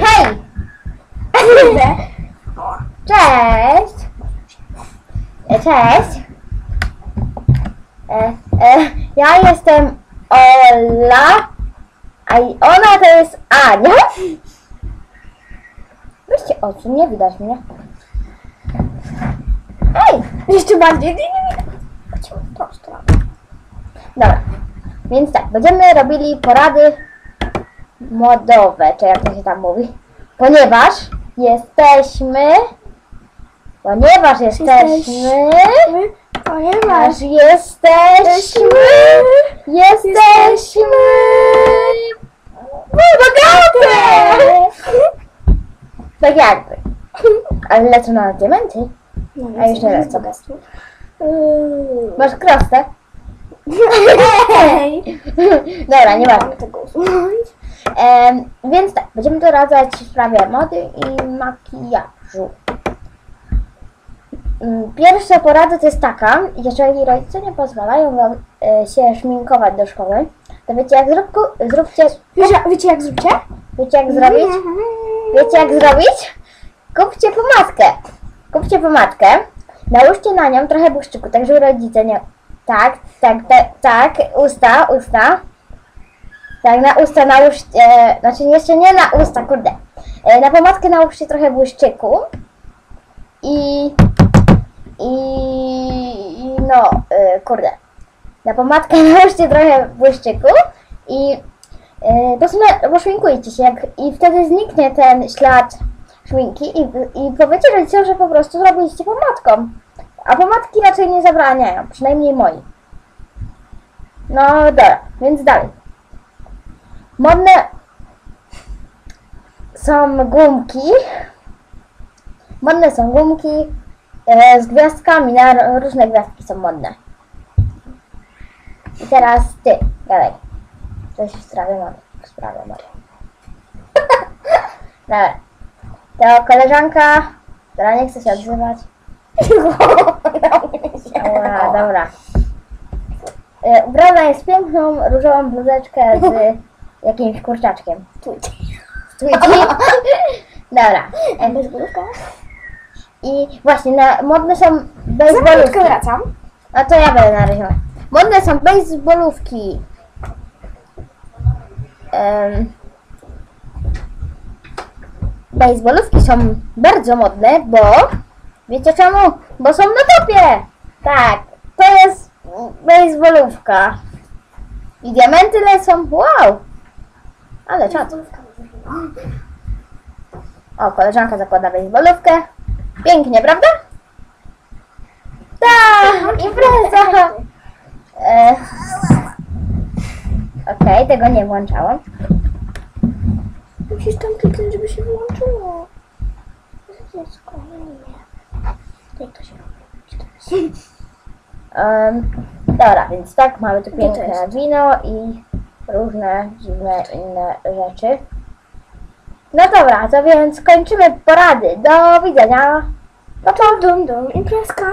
Hej! Cześć! E, Cześć! E, e, ja jestem Ola, a ona to jest Ania. Weźcie oczu, nie widać mnie. Ej! Jeszcze bardziej, nie, widać. Chodźmy w tą. Dobra, więc tak, będziemy robili porady modowe, czy jak to się tam mówi. Ponieważ jesteśmy, ponieważ jesteśmy, ponieważ jesteśmy, jesteśmy bogate! Tak jakby. Ale lecą na diamenty. A już nie lecą. Masz krostę? Dobra, nie ważne. Em, więc tak, będziemy doradzać w sprawie mody i makijażu. Mm, Pierwsza porada to jest taka, jeżeli rodzice nie pozwalają wam e, się szminkować do szkoły, to wiecie jak zróbku, zróbcie, Wiecie, wiecie jak zróbcie? wiecie jak zrobić? Wiecie jak zrobić? Kupcie pomadkę. Kupcie pomadkę, nałóżcie na nią trochę błyszczyku, tak żeby rodzice nie... Tak, tak, tak, tak, usta, usta. Tak, na usta nałóżcie, znaczy jeszcze nie na usta, kurde. E, Na pomadkę nałóżcie trochę błyszczyku i... i... i no, e, kurde. Na pomadkę nałóżcie trochę błyszczyku i e, poszminkujcie się jak, i wtedy zniknie ten ślad szminki i, i powiecie rodzicom, że po prostu zrobiliście pomadką. A pomadki raczej nie zabraniają, przynajmniej moi. No dobra, więc dalej. Modne są gumki. Modne są gumki e, z gwiazdkami, na różne gwiazdki są modne. I teraz ty, gadaj. Coś w sprawie mody. W sprawie mody. Dobra. To koleżanka, która nie chce się odzywać. Dobra, dobra. E, Ubrana jest piękną, różową bluzeczkę z jakimś kurczaczkiem. Tweety. Dobra. Bezgórka. I właśnie, na, modne są Za baseballówki. minutkę wracam. A to ja będę narysować. Modne są baseballówki. Um, baseballówki są bardzo modne, bo wiecie czemu? Bo są na topie. Tak, to jest baseballówka. I diamenty lecą. Wow! Ale czad. O, koleżanka zakłada baseballówkę. Pięknie, prawda? Tak, impreza! E, Okej, tego nie włączałam. Musisz tam kliknąć, żeby się wyłączyło. Dziecko, nie. Jak to się robi? Em, dobra, więc tak, mamy tu piękne wino i różne dziwne inne rzeczy. No dobra, to więc kończymy porady. Do widzenia. No to dum dum, imprezka.